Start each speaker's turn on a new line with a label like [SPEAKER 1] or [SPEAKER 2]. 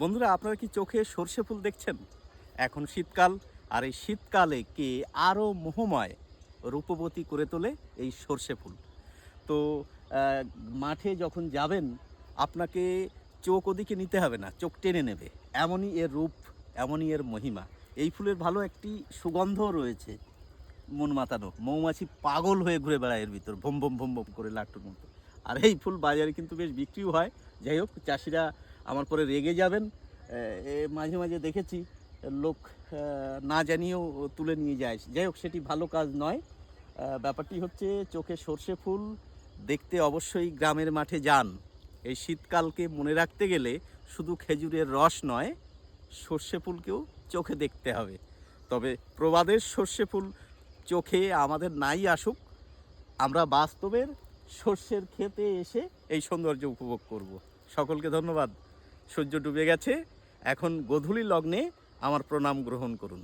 [SPEAKER 1] বন্ধুরা, আপনারা কি চোখে সর্ষে ফুল দেখছেন? এখন শীতকাল, আর এই শীতকালে কে আরও মোহময় রূপবতী করে তোলে এই সর্ষে ফুল। তো মাঠে যখন যাবেন, আপনাকে চোখ ওদিকে নিতে হবে না, চোখ টেনে নেবে। এমনই এর রূপ, এমনই এর মহিমা। এই ফুলের ভালো একটি সুগন্ধ রয়েছে মন মাতানো। মৌমাছি পাগল হয়ে ঘুরে বেড়ায় এর ভিতর, ভম ভম ভম ভম করে লাট্টুর মতো। আর এই ফুল বাজারে কিন্তু বেশ বিক্রিও হয়। যাই হোক, চাষিরা আমার পরে রেগে যাবেন। এ, মাঝে মাঝে দেখেছি লোক না জানিয়েও তুলে নিয়ে যায়। যাই হোক সেটি ভালো কাজ নয়। ব্যাপারটি হচ্ছে চোখে সর্ষে ফুল দেখতে অবশ্যই গ্রামের মাঠে যান। এই শীতকালকে মনে রাখতে গেলে শুধু খেজুরের রস নয় সর্ষে ফুলকেও চোখে দেখতে হবে। তবে প্রবাদের সর্ষে ফুল চোখে আমাদের নাই আসুক আমরা বাস্তবের সর্ষের খেতে এসে এই সৌন্দর্য উপভোগ করব। সকলকে ধন্যবাদ। সূর্য ডুবে গেছে। এখন গধূলি লগ্নে আমার প্রণাম গ্রহণ করুন।